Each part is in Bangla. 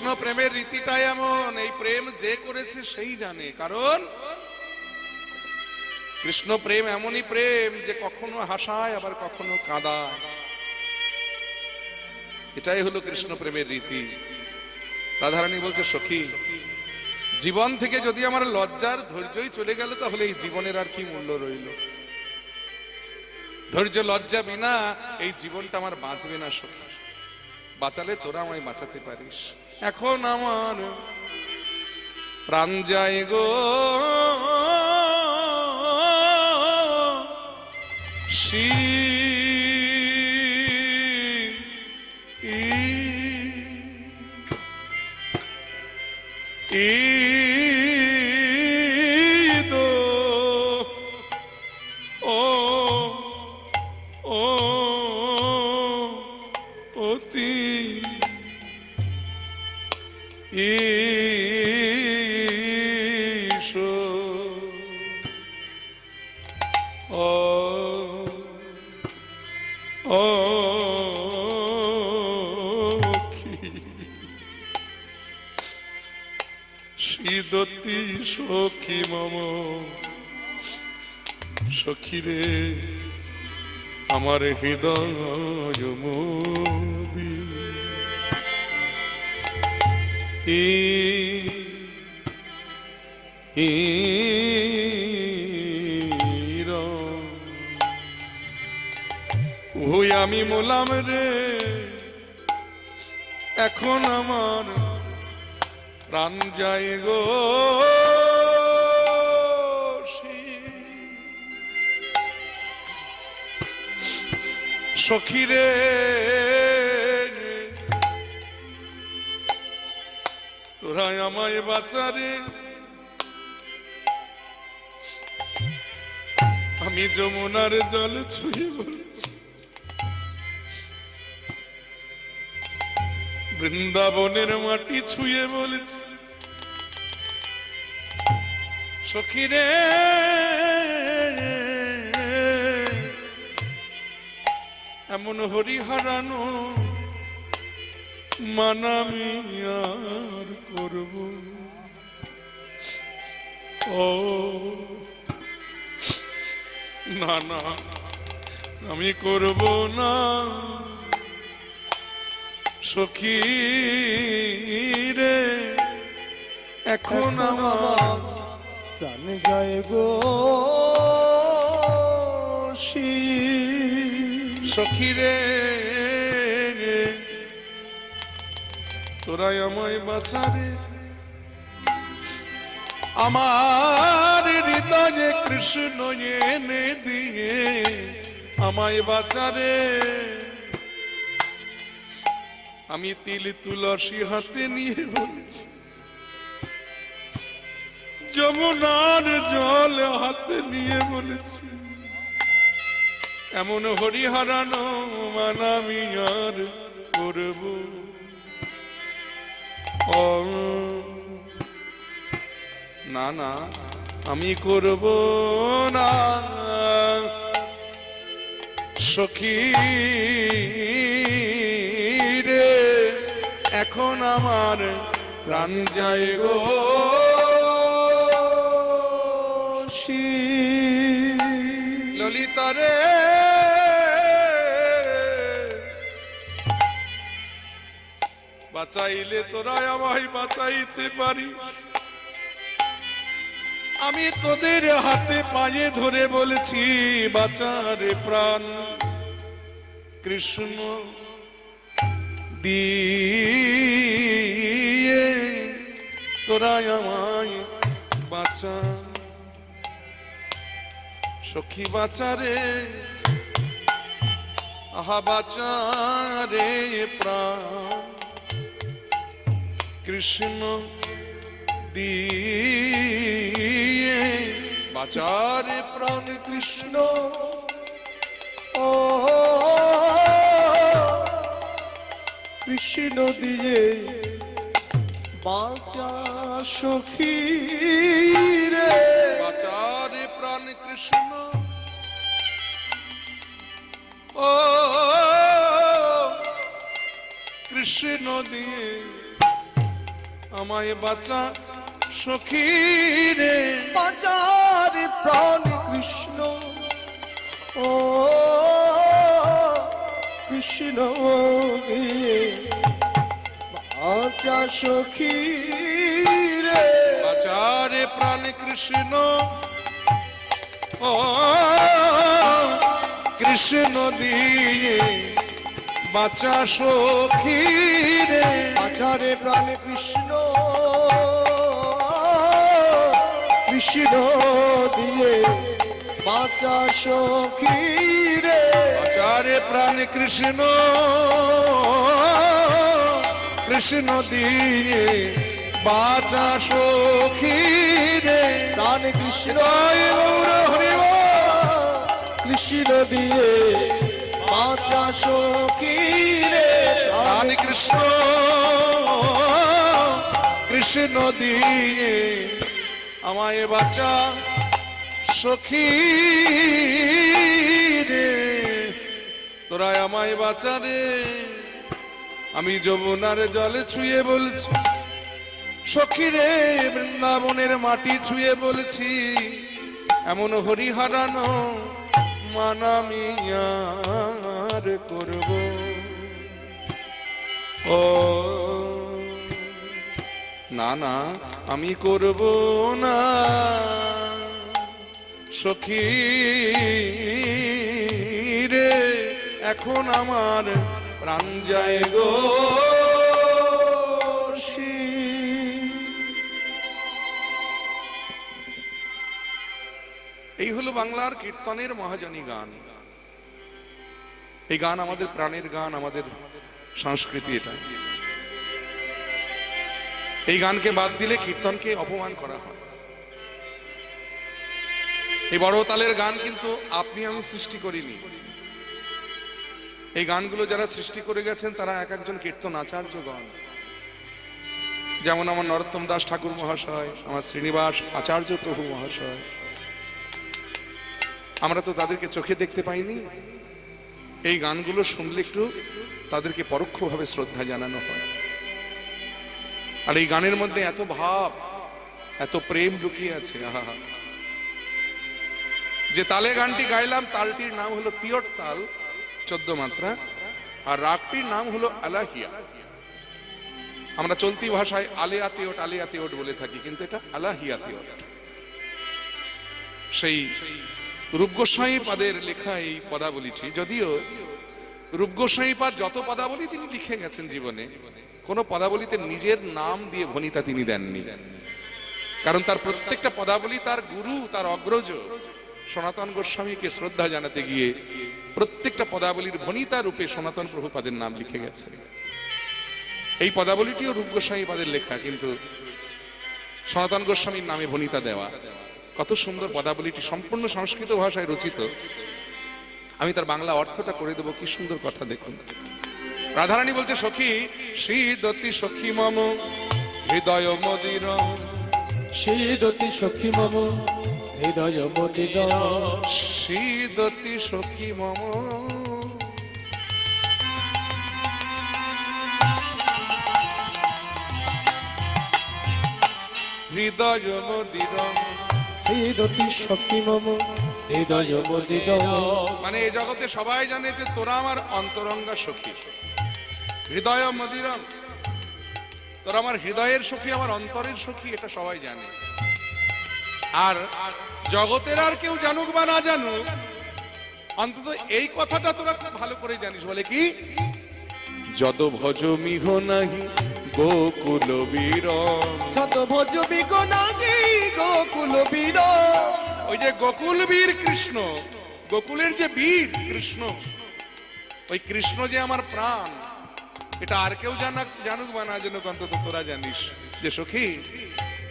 কৃষ্ণ প্রেমের রীতিটা এমন, এই প্রেম যে করেছে সেই জানে। কারণ কৃষ্ণ প্রেম এমনই প্রেম যে কখনো হাসায়, আবার কখনো কাঁদায়। এটাই হলো কৃষ্ণ প্রেমের রীতি। রাধারানী বলছে, সখী, জীবন থেকে যদি আমার লজ্জার ধৈর্যই চলে গেল, তাহলে এই জীবনের আর কি মূল্য রইল? ধৈর্য, লজ্জা বিনা এই জীবনটা আমার বাঁচবে না, সখী। বাঁচালে তোরা আমায় বাঁচাতে পারিস। এখন আমার প্রাণ যায় গো। ঈদ আমার হৃদয় মোদি ই ইর আমি মোলাম রে এখন আমার প্রাণ যায় গো। সখীরে তোরা আমায় বাঁচারে আমি যমুনার জল ছুঁয়ে বলছি। বৃন্দাবনের মাটি ছুঁয়ে বলছি। সখীরে এমন হরি হারানো মানামি আর করব। ও না না আমি করব না। সখী রে এখন আমার প্রাণ যায় গো। শিব। রে তোরাই আমায় বাঁচারে আমার হৃদয়ে কৃষ্ণ এনে দিয়ে আমায় বাঁচারে আমি তিল তুলসী হাতে নিয়ে বলছি, যমুনার জল হাতে নিয়ে বলেছি এমন হরি হারানো মানামি আর করব না না, আমি করব না সখী রে, এখন আমার প্রাণ যায় গো শিব। ললিতারে বাঁচাইলে তোরা আমায় বাঁচাইতে পারি আমি তোদের হাতে পায়ে ধরে বলেছি, বাঁচারে প্রাণ। কৃষ্ণ দিয়ে তোরা আমায় বাঁচা। সখী বাঁচারে, আহা বাঁচারে প্রাণ। কৃষ্ণ দিয়ে। বাঁচারে প্রাণ কৃষ্ণ। ও, কৃষ্ণ দিয়ে বাঁচা সখী রে। বাঁচারে প্রাণ কৃষ্ণ। ও, কৃষ্ণ দিয়ে আমায় বাঁচা সখী রে বাজার প্রাণ কৃষ্ণ। ও কৃষ্ণ বাঁচা সখী রে বাচারে প্রাণ কৃষ্ণ। ও কৃষ্ণ দিয়ে বাঁচা সখী রে বাজারে প্রাণ কৃষ্ণ। কৃষ্ণ দিয়ে বাঁচা সখী রে বাচারে প্রাণ কৃষ্ণ। কৃষ্ণ দিয়ে বাঁচা সখী রে প্রাণ কৃষ্ণ। কৃষ্ণ দিয়ে বাঁচা রে প্রাণ কৃষ্ণ কৃষ্ণ দিয়ে আমায় বাঁচা সখী রে তোরা আমায় বাঁচা রে। আমি যমুনার জলে ছুঁয়ে বলছি সখী রে বৃন্দাবনের মাটি ছুঁয়ে বলছি, এমন হরি হারানো আর করব। ও, না না, আমি করব না। সখী রে, এখন আমার প্রাণ যায় গো এই হলো বাংলার কীর্তনের মহাজনী গান। এই গান আমাদের প্রাণের গান, আমাদের সংস্কৃতি এটা। এই গানকে বাদ দিলে কীর্তনকে অপমান করা হয়। এই বড় তালের গান কিন্তু আপনি আমি সৃষ্টি করিনি। এই গানগুলো যারা সৃষ্টি করে গেছেন, তারা এক একজন কীর্তন আচার্য গান যেমন আমার নরোত্তম দাস ঠাকুর মহাশয়, আমার শ্রীনিবাস আচার্য প্রভু মহাশয়। আমরা তো তাদেরকে চোখে দেখতে পাইনি। এই গানগুলো শুনলে একটু তাদেরকে পরোক্ষভাবে শ্রদ্ধা জানানো হয়। আর এই গানের মধ্যে এত ভাব, এত প্রেম লুকিয়ে আছে, আহা যে তালে গানটি গাইলাম, তালটির নাম হলো পিয়ট তাল, চোদ্দ মাত্রা, আর রাগটির নাম হলো আলাহিয়া। আমরা চলতি ভাষায় আলিয়া তিওট আলিয়া তিওট বলে থাকি, কিন্তু এটা আলাহিয়া তিওট সেই রূপগোস্বাই পাদের লেখা এই পদাবলীটি, যদিও রূপগোস্বাই পাদ যত পদাবলী তিনি লিখে গেছেন জীবনে, কোন পদাবলীতে নিজের নাম দিয়ে ভনিতা তিনি দেননি। কারণ তার প্রত্যেকটা পদাবলী তার গুরু, তার অগ্রজ। সনাতন গোস্বামীকে শ্রদ্ধা জানাতে গিয়ে প্রত্যেকটা পদাবলীর ভনিতা রূপে সনাতন প্রভুপাদের নাম লিখে গেছে। এই পদাবলীটিও রূপ গোস্বামী পাদের লেখা, কিন্তু সনাতন গোস্বামীর নামে ভনিতা দেওয়া। কত সুন্দর পদাবলীটি সম্পূর্ণ সংস্কৃত ভাষায় রচিত। আমি তার বাংলা অর্থটা করে দেবো কি সুন্দর কথা দেখুন। রাধারানী বলছে সখী শ্রী দত্তি সখী মম হৃদয় মদির। শীততি সখী মম হৃদয় মদির। শ্রী দত্তি সখী মম। হৃদয় মদির। মম। হৃদয় মানে এই জগতে সবাই জানে যে তোরা আমার অন্তরঙ্গা সখী। হৃদয় মদিরম। তোরা আমার হৃদয়ের সখী আমার অন্তরের সখী এটা সবাই জানে। আর জগতের আর কেউ জানুক বা না জানুক অন্তত এই কথাটা তোরা খুব ভালো করে জানিস। বলে কি? যদ ভজ মিহ নাহি গোকুল বীরম। যত ভজ বীর ওই যে গোকুল বীর কৃষ্ণ গোকুলের যে বীর কৃষ্ণ ওই কৃষ্ণ যে আমার প্রাণ এটা আর কেউ জানা জানুক বা না জানুক অন্তত তোরা জানিস। যে সখী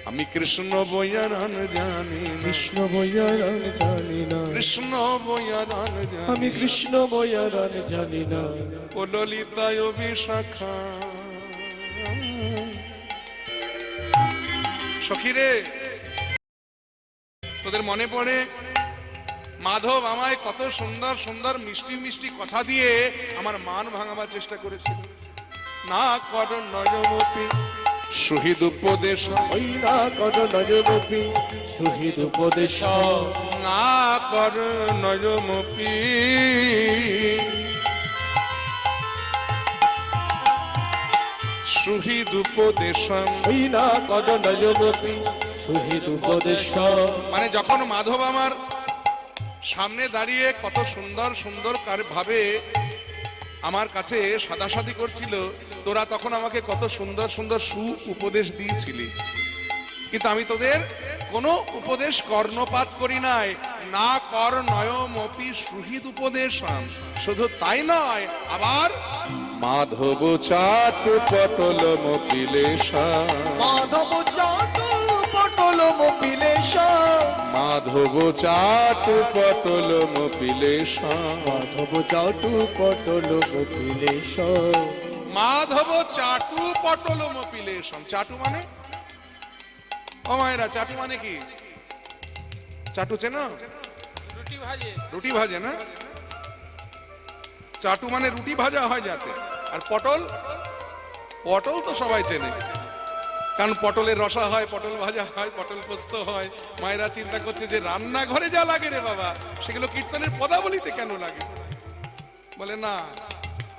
আমি কৃষ্ণ বয়ারান জানি কৃষ্ণ বয়ারান জানি না। কৃষ্ণ বয়ারান আমি কৃষ্ণ বয়ারান জানি না। ও ললিতায় বিশাখা। সখী রে তোদের মনে পড়ে? মাধব আমায় কত সুন্দর সুন্দর মিষ্টি মিষ্টি কথা দিয়ে আমার মান ভাঙাবার চেষ্টা করেছিল। না কর নয়মপি শহীদ উপদেশ ওই না কর নয়নপি সুহৃদ উপদেশ। না কর নয়মপি শহীদ উপদেশ ওই না কর নয়নপি উপদেশ মানে যখন মাধব আমার সামনে দাঁড়িয়ে কত সুন্দর সুন্দর কার ভাবে আমার কাছে সাদাসাদি করছিল তোরা তখন আমাকে কত সুন্দর সুন্দর সু উপদেশ দিয়েছিলি। কিন্তু আমি তোদের কোনো উপদেশ কর্ণপাত করি নাই। না কর নয়মপি সুহৃদ উপদেশ শুধু তাই নয় আবার মাধব চাট পটল মপিলেশা মাধব চাটু পটল মপিলেশ মাধব চাট পটল মপিলেশা মাধব চাটু পটল মপিলেশ মাধব চাটু পটল মপিলেশম চাটু মানে? ও মায়েরা চাটু মানে কি? চাটু চেনো? রুটি ভাজে না? চাটু মানে রুটি ভাজা হয় যাতে। আর পটল? পটল তো সবাই চেনে। কারণ পটলের রসা হয়, পটল ভাজা হয়, পটল পোস্ত হয়। মায়েরা চিন্তা করছে যে রান্নাঘরে যা লাগে রে বাবা, সেগুলো কীর্তনের পদাবলিতে কেন লাগে? বলে না,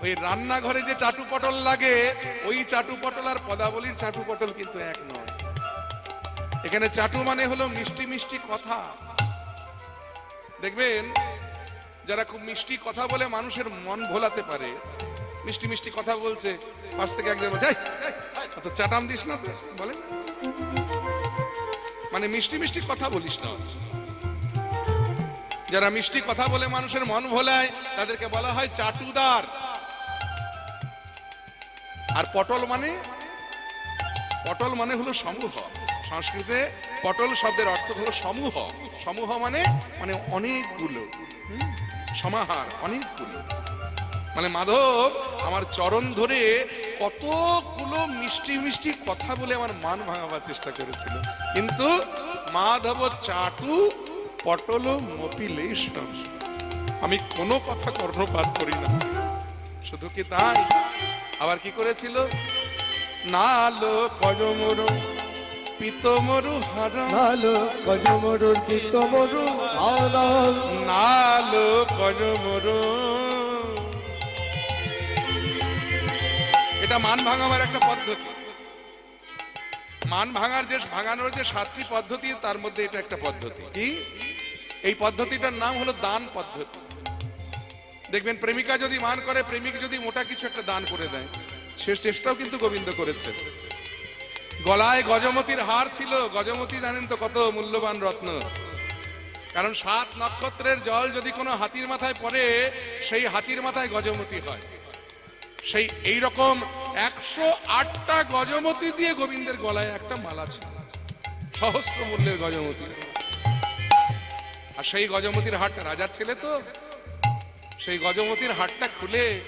ওই রান্নাঘরে যে চাটু পটল লাগে, ওই চাটু পটল আর পদাবলীর চাটু পটল কিন্তু এক নয়। এখানে চাটু মানে হলো মিষ্টি মিষ্টি কথা। দেখবেন, যারা খুব মিষ্টি কথা বলে মানুষের মন ভোলাতে পারে মিষ্টি মিষ্টি কথা বলছে। পাশ থেকে একজন বলছে "এই, এই, অত চাটাম দিস না তো? বলে। মানে মিষ্টি মিষ্টি কথা বলিস না। যারা মিষ্টি কথা বলে মানুষের মন ভোলায় তাদেরকে বলা হয় চাটুদার। আর পটল মানে? পটল মানে হলো সমূহ। সংস্কৃতে পটল শব্দের অর্থ হলো সমূহ। সমূহ মানে মানে অনেকগুলো। সমাহার অনেকগুলো। মানে মাধব আমার চরণ ধরে কতগুলো মিষ্টি মিষ্টি কথা বলে আমার মান ভাঙাবার চেষ্টা করেছিল। কিন্তু মাধব চাটু পটল মপিলেশন আমি কোনো কথা কর্ণপাত করি না। শুধু কি তাই? আবার কি করেছিল? নালো কজমরু পিতমরু হার নালো কজমরুর চিত্তমরু আনন্দ নালো কজমরু। এটা মান ভাঙাবার একটা পদ্ধতি। মান ভাঙার যে ভাঙানোর যে সাতটি পদ্ধতি, তার মধ্যে এটা একটা পদ্ধতি। কি? এই পদ্ধতিটার নাম হলো দান পদ্ধতি। দেখবেন, প্রেমিকা যদি মান করে, প্রেমিক যদি মোটা কিছু একটা দান করে দেয়, সে চেষ্টাও কিন্তু গোবিন্দ করেছে। গলায় গজমতির হার ছিল, গজমতি জানেন তো কত মূল্যবান রত্ন। কারণ সাত নক্ষত্রের জল যদি কোনো হাতির মাথায় পড়ে, সেই হাতির মাথায় গজমতি হয়। সেই এই রকম একশো আটটা গজমতি দিয়ে গোবিন্দের গলায় একটা মালা ছিল। সহস্র মূল্যের গজমতি। আর সেই গজমতির হাটটা রাজার ছেলে তো সেই গজমতির হাটটা খুলে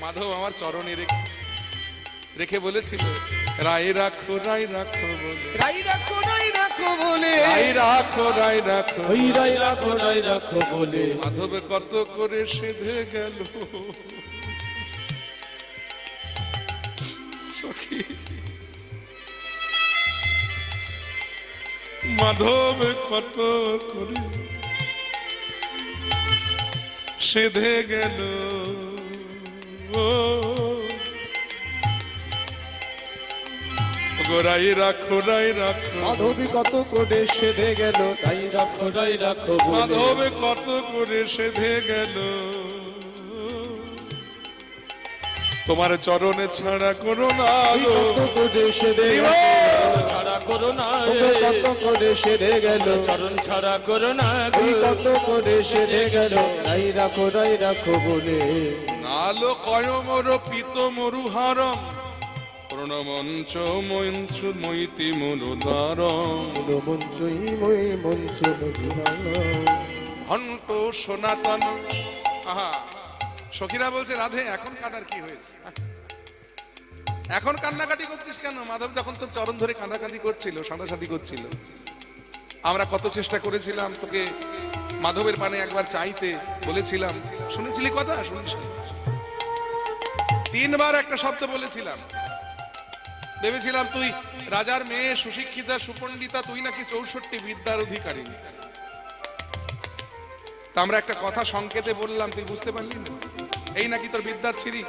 মাধব আমার চরণে রেখে রেখে বলেছিল রায় রাখো রায় রাখো বলে। রাই রাখো রাই রাখো বলে। রায় রাখো রায় রাখো ওই রাই রাখো রাই রাখো বলে। মাধব কত করে সেধে গেল। মাধব কত করে? সেধে গেল। গোরাই রাখো রাই রাখো। মাধবী কত করে সেধে গেল? রাই রাখো রাই রাখো মাধব কত করে সেধে গেল? তোমার চরণে ছাড়া করো না কত করে সেধে গেল? ছাড়া করো কত করে সেধে গেল? চরণ ছাড়া করো না ওই কত করে সেধে গেল? রাই রাখো রাই রাখো বলে। নালো কয়মর পিত মরুহারম প্রণমঞ্চ মঞ্চ মৈতি মরুদারম মনো মঞ্চই মই মঞ্চ ঘন্ট সনাতন। আহা সখীরা বলছে রাধে এখন কাদার কি হয়েছে? এখন কান্নাকাটি করছিস কেন? মাধব যখন তোর চরণ ধরে কান্নাকাটি করছিল, সাদাসাদি করছিল, আমরা কত চেষ্টা করেছিলাম তোকে মাধবের পানে একবার চাইতে, বলেছিলাম, শুনেছিলি কথা? শুনিস তিনবার একটা শব্দ বলেছিলাম। ভেবেছিলাম তুই রাজার মেয়ে, সুশিক্ষিতা, সুপণ্ডিতা, তুই নাকি চৌষট্টি বিদ্যার অধিকারী। তা আমরা একটা কথা সংকেতে বললাম, তুই বুঝতে পারলি না? এই নাকি তোর বিদ্যার ছিরি।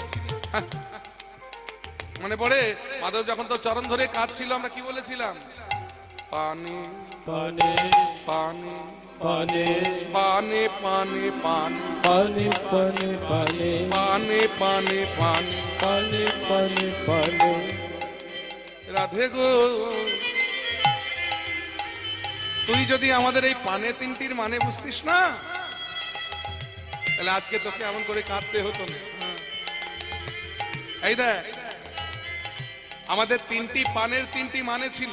মনে পড়ে মাধব যখন তোর চরণ ধরে কাঁদছিল আমরা কি বলেছিলাম পানি পানে পানি পানে পানে পানে পানি পানে পানে পানে পানে পানে পানি পানে পানে পানে রাধে গো তুই যদি আমাদের এই পানে তিনটির মানে বুঝতিস না তাহলে আজকে তোকে এমন করে কাঁদতে হতো না হ্যাঁ। এই দেখ আমাদের তিনটি পানের তিনটি মানে ছিল।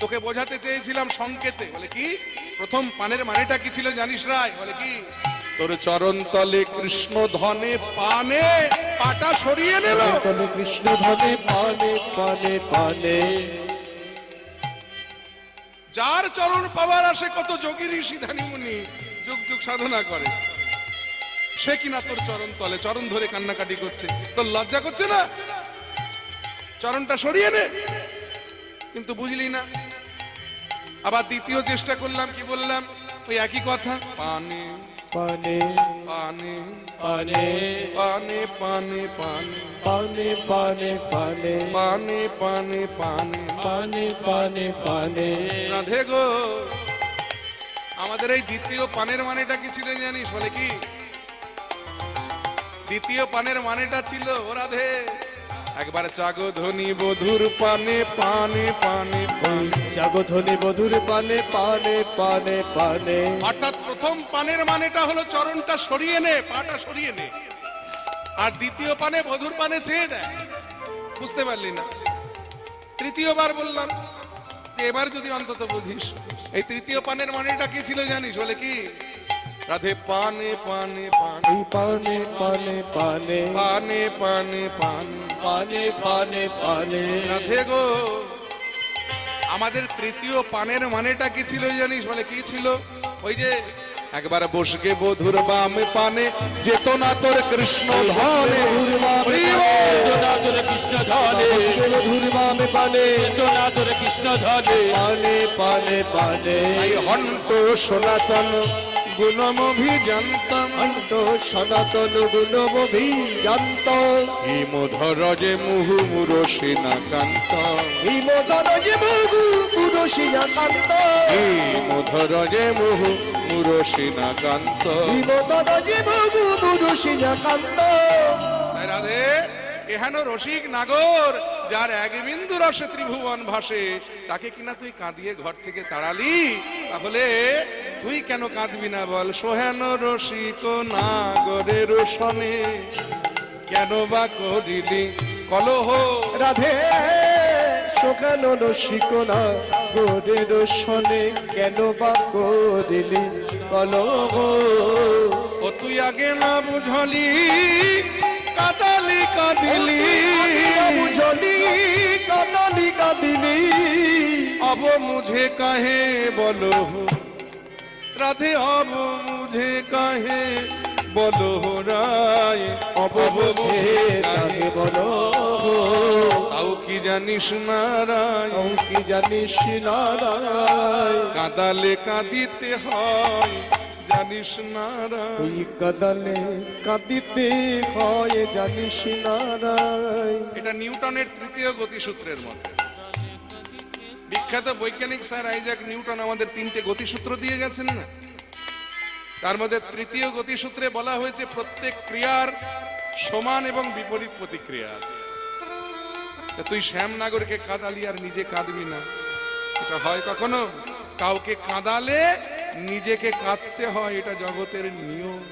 তোকে বোঝাতে চেয়েছিলাম সংকেতে। বলে কি? প্রথম পানের মানেটা কি ছিল জানিস রায়? বলে কি? তোর চরণ তলে কৃষ্ণ ধনে পানে পাটা সরিয়ে নিল। তলে কৃষ্ণ ধনে পানে পানে পানে। যার চরণ পাওয়ার আসে কত যোগী ঋষি ধানী মুনি যুগ যুগ সাধনা করে। সে কিনা তোর চরণ তলে চরণ ধরে কান্নাকাটি করছে। তোর লজ্জা করছে না? চরণটা সরিয়ে নে। কিন্তু বুঝলি না। আবার দ্বিতীয় চেষ্টা করলাম কি বললাম? ওই একই কথা। পানে পানে পানে পানে পানে পানে পানে। পানে পানে পানে। পানে পানে পানে। পানে পানে পানে। রাধে গো। আমাদের এই দ্বিতীয় পানের মানেটা কি ছিল জানিস বলে কি? দ্বিতীয় পানের মানেটা ছিল ও রাধে। একবার চাগো ধনী বধুর পানে পানে পানে পানে। জাগধনে মধুর পানে পানে পানে পানে। অর্থাৎ প্রথম পানের মানেটা হলো চরণটা সরিয়ে নে পাটা সরিয়ে নে। আর দ্বিতীয় পানে বধুর পানে চেয়ে দেয়। বুঝতে পারলি না? তৃতীয়বার বললাম এবার যদি অন্তত বুঝিস। এই তৃতীয় পানের মানেটা কি ছিল জানিস? বলে কি? রাধে পানে পানে পানে। পানে পানে পানে। পানে পানে পানে। পানে পানে পানে। রাধে গো আমাদের তৃতীয় পানের মানেটা কি ছিল জানিস? বলে কি ছিল? ওই যে একবার বসকে বধুর বামে পানে যেত না তোর কৃষ্ণ ধনে মধুর বামে পানে চেতনাদরে কৃষ্ণ ধনে পানে। পানে পানে হন্ত সনাতন গুণমভিযন্তম অন্ত সনাতন গুণমভিজান্ত হিমধর যে মুহু মুরসিনা কান্ত হিমদর যে বহু পুরুষিয়া কান্ত হিমধর যে মুহু মুরসিনা কান্ত হিমদর যে বহু পুরুষিয়া কান্ত তাই রাধে এহেন রসিক নাগর যার এক বিন্দু রসে ত্রিভুবন ভাসে তাকে কিনা তুই কাঁদিয়ে ঘর থেকে তাড়ালি তাহলে তুই কেন কাঁদবি না বল? সোহেন রসিক নাগরের রোশনে কেন বা করিলি কলহ? রাধে সোহেন রসিক নাগরের রোশনে কেন বা করিলি কলহ? ও তুই আগে না বুঝলি কাদালি কাঁদিলি। বুঝলি কাদালি কাঁদিলি। অব মুঝে কাহে বলো রাধে অব মুঝে কাহে বলো রায় অববুঝে কাহে বলো তাও কি জানিস না রায় তাও কি জানিস না রায় কাদালে কাঁদিতে হয় জানিস না রায় কাদালে কাঁদিতে হয় জানিস না রায় এটা নিউটনের তৃতীয় গতিসূত্রের মতো বিখ্যাত বৈজ্ঞানিক স্যার আইজাক নিউটন আমাদের তিনটে গতিসূত্র দিয়ে গেছেন না? তার মধ্যে তৃতীয় গতিসূত্রে বলা হয়েছে প্রত্যেক ক্রিয়ার সমান এবং বিপরীত প্রতিক্রিয়া আছে। তুই শ্যাম নাগরকে কাঁদালি আর নিজে কাঁদবি না। এটা হয় কখনো? কাউকে কাঁদালে নিজেকে কাঁদতে হয়, এটা জগতের নিয়ম।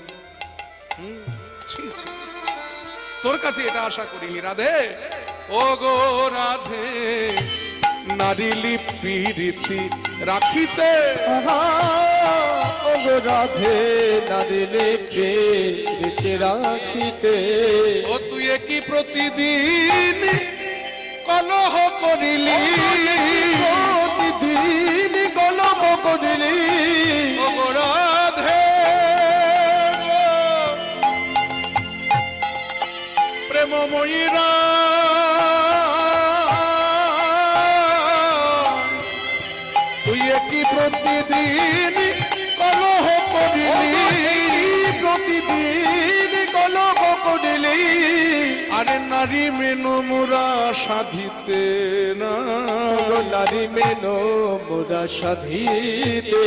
তোর কাছে এটা আশা করিনি, রাধে। ও গো রাধে। নারী লিপিরীতি রাখিতে। রাধে নারিলে পেতে রাখিতে। ও তুই কি প্রতিদিন কলহ করিলি। প্রতিদিন কলম করিলি। রাধে। প্রেমময়ী রাধে প্রতিদিন কলহ করিলি প্রতিদিন কলক করিলি আরে নারী মেনু মুরা সাধিতে না নারী মেনো মোরা সাধিতে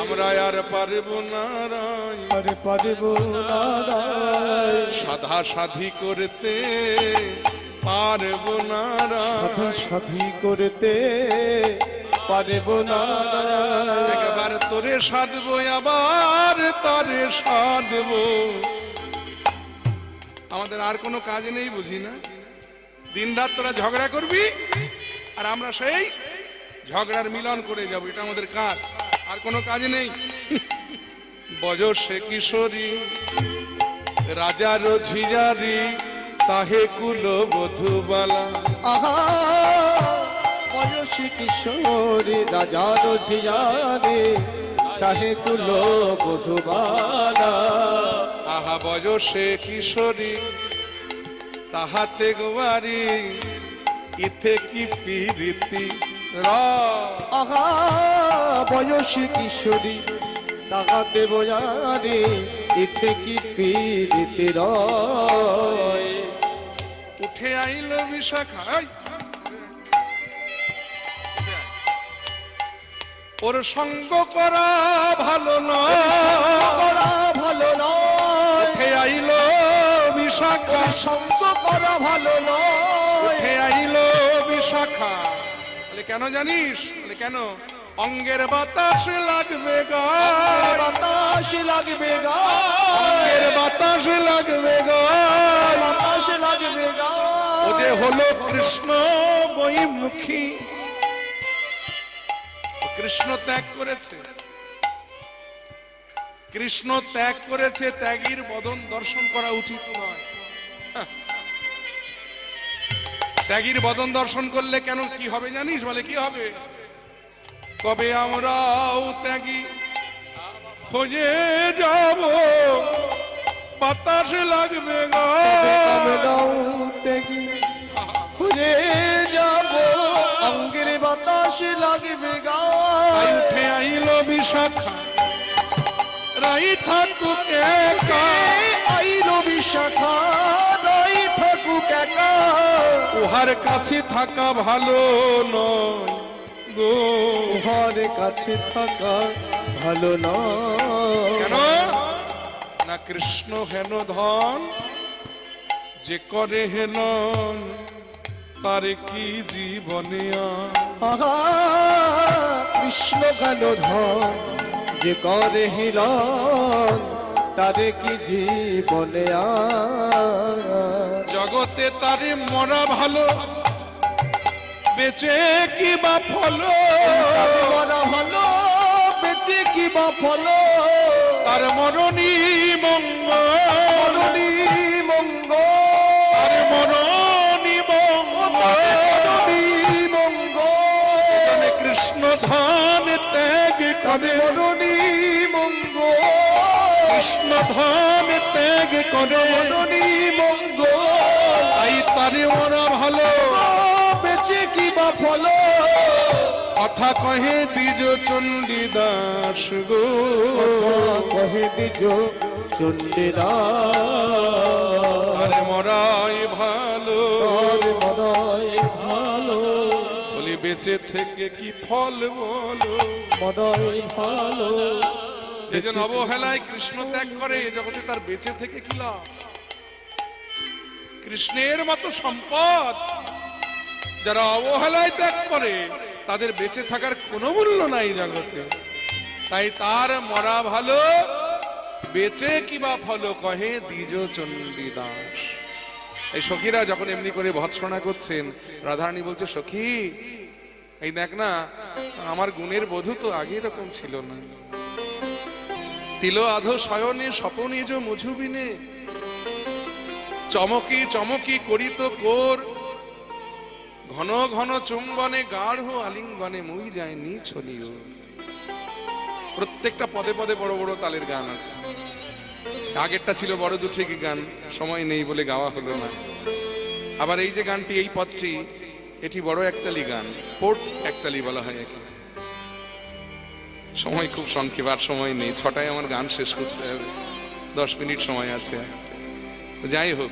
আমরা আর পারব না রাই। আর পারিব না রায়। সাধা সাধি করতে পারব না রাই। সাধা সাধি করতে পারিব না। একবার তোরে সাধবো আবার তারে সাধবো। আমাদের আর কোনো কাজ নেই বুঝি না? দিন রাত তোরা ঝগড়া করবি আর আমরা সেই ঝগড়ার মিলন করে যাব এটা আমাদের কাজ। আর কোনো কাজ নেই। বজসে কিশোরী রাজার ঝিরারি তাহে কুল বধুবালা। আহা! বয়সী কিশোরী রাজার ঝিয়ারে তাহে কুলো বধুবালা। আহা বয়সে কিশোরী তাহাতে গোয়ারি ইথে কি পিরিতি র। আহা বয়সী কিশোরী তাহাতে বয়ারে ইথে কি পীড়িতে রয় উঠে আইল বিশাখা ওর সঙ্গ করা ভালো নয়। করা ভালো নয়। আইল বিশাখা। সঙ্গ করা ভালো নয়। আইল বিশাখা। বলে কেন জানিস? বলে কেন? অঙ্গের বাতাস লাগবে গায়ে বাতাস লাগবে গায় অঙ্গের বাতাস লাগবে গায়ে বাতাস লাগবে ও যে হলো কৃষ্ণ বইমুখী কৃষ্ণ ত্যাগ করেছে। কৃষ্ণ ত্যাগ করেছে, ত্যাগীর বদন দর্শন করা উচিত নয়। ত্যাগীর বদন দর্শন করলে কেন, কি হবে জানিস? বলে, কি হবে? কবে আমরাও ত্যাগী খোঁজে যাব? বাতাস লাগবে গা। ত্যাগী হয়ে যাব? বাতাস লাগবে গায় উঠে আইল বিশাখা রাই থাকুক একা। আইল বিশাখা রই থাকুক একা। উহার কাছে থাকা ভালো নয় গো। উহার কাছে থাকা ভালো কেন? নয় না কৃষ্ণ হেন ধন যে করে হেনন তার কি জীবনে আর? আহা কৃষ্ণ ধন যে করে হিরণ তারে কি জীবনে আর? জগতে তার মরা ভালো বেঁচে কি বা ফলো? মরা ভালো বেঁচে কি বা ফল? তার মরণী মঙ্গল। মরণী ত্যাগ করে মরণী মঙ্গ কৃষ্ণ ধন ত্যাগ করে মরণী মঙ্গ তাই তারে ওরা ভালো। বেঁচে কি বা ফল? কথা কহে দ্বিজ চণ্ডীদাস গো। কহে দিজ চন্ডিদা বেঁচে থেকে কি ফল বলো? মনয় ভালো যে জন অবহেলায় কৃষ্ণ ত্যাগ করে জগতে তার বেঁচে থেকে কি লাভ? কৃষ্ণের মতো সম্পদ যারা অবহেলায় ত্যাগ করে তাদের বেঁচে থাকার কোনো মূল্য নাই জগতে। তাই তার মরা ভালো বেঁচে কিবা ফলো কহে দ্বিজ চণ্ডী দাস এই সখীরা যখন এমনি করে ভৎসনা করছেন রাধারানী বলছে সখী এই দেখ না, আমার গুণের বধূ তো আগে এরকম ছিল না। তিল আধো শয়নে, স্বপনে যে মধুবিনে। চমকি চমকি করিত কোর। ঘন ঘন চুম্বনে, গাঢ় আলিঙ্গনে মুই যায় নি ছলিও প্রত্যেকটা পদে পদে বড় বড় তালের গান আছে। আগেরটা ছিল বড় দুঠেকি গান, সময় নেই বলে গাওয়া হলো না। আবার এই যে গানটি, এই পদটি এটি বড় একতালি গান, পোর্ট একতালি বলা হয় একে। সময় খুব সংক্ষেপ, আর সময় নেই। ছটায় আমার গান শেষ করতে হবে। দশ মিনিট সময় আছে। যাই হোক।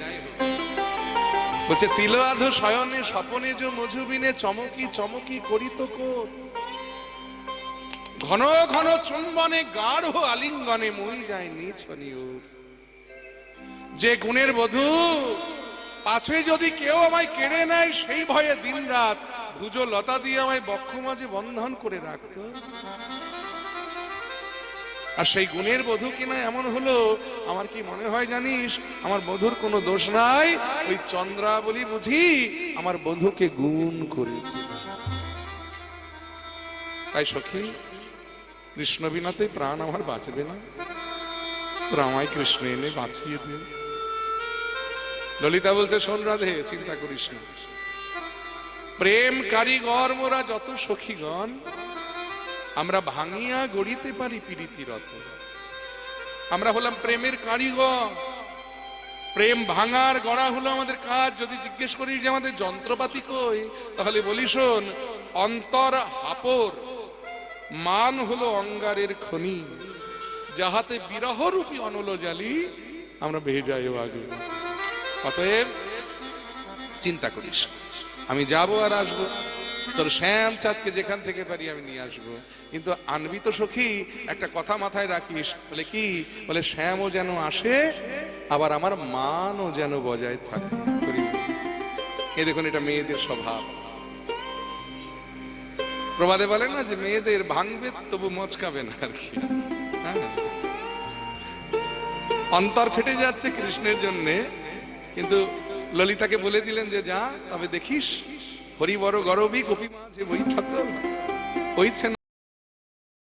বলছে তিল আধো শয়নে স্বপনে যে মধুবিনে চমকি চমকি করিত কোর ঘন ঘন চুম্বনে গাঢ় আলিঙ্গনে মই যায় নিউর যে গুণের বধূ পাছে যদি কেউ আমায় কেড়ে নেয়, সেই ভয়ে দিন রাত ভুজো লতা দিয়ে আমায় বক্ষ মাঝে বন্ধন করে রাখতো। আর সেই গুণের বধূ কিনা এমন হলো, আমার কি মনে হয় জানিস? আমার বধুর কোনো দোষ নাই। ওই চন্দ্রাবলী বুঝি আমার বধুকে গুণ করেছে। তাই সখী, কৃষ্ণ বিনাতে প্রাণ আমার বাঁচবে না। তোর আমায় কৃষ্ণ এনে বাঁচিয়ে দে ললিতা বলছে, শোন রাধে, চিন্তা করিস না। প্রেম কারিগর মোরা যত সখীগণ, আমরা ভাঙিয়া গড়িতে পারি প্রীতি রত আমরা হলাম প্রেমের কারিগর। প্রেম ভাঙার গড়া হলো আমাদের কাজ। যদি জিজ্ঞেস করিস যে আমাদের যন্ত্রপাতি কই, তাহলে বলি, শোন, অন্তর হাপর, মান হলো অঙ্গারের খনি। যাহাতে বিরহরূপী অনল জালি আমরা যাই আগে অতএব চিন্তা করিস। আমি যাব আর আসব। তোর শ্যাম চাঁদকে যেখান থেকে পারি আমি নিয়ে আসব। কিন্তু আনবি তো সখী, একটা কথা মাথায় রাখিস। বলে কি? বলে শ্যামও যেন আসে, আবার আমার মানও যেন বজায় থাকে। এ দেখুন, এটা মেয়েদের স্বভাব। প্রবাদে বলেন না যে মেয়েদের ভাঙবে, তবু মচকাবে না আর কি। হ্যাঁ। অন্তর ফেটে যাচ্ছে কৃষ্ণের জন্যে। কিন্তু ললিতাকে বলে দিলেন যে, যা, তবে দেখিস হরি বড় গরবই গোপী মাঝে বৈঠত হইছে না।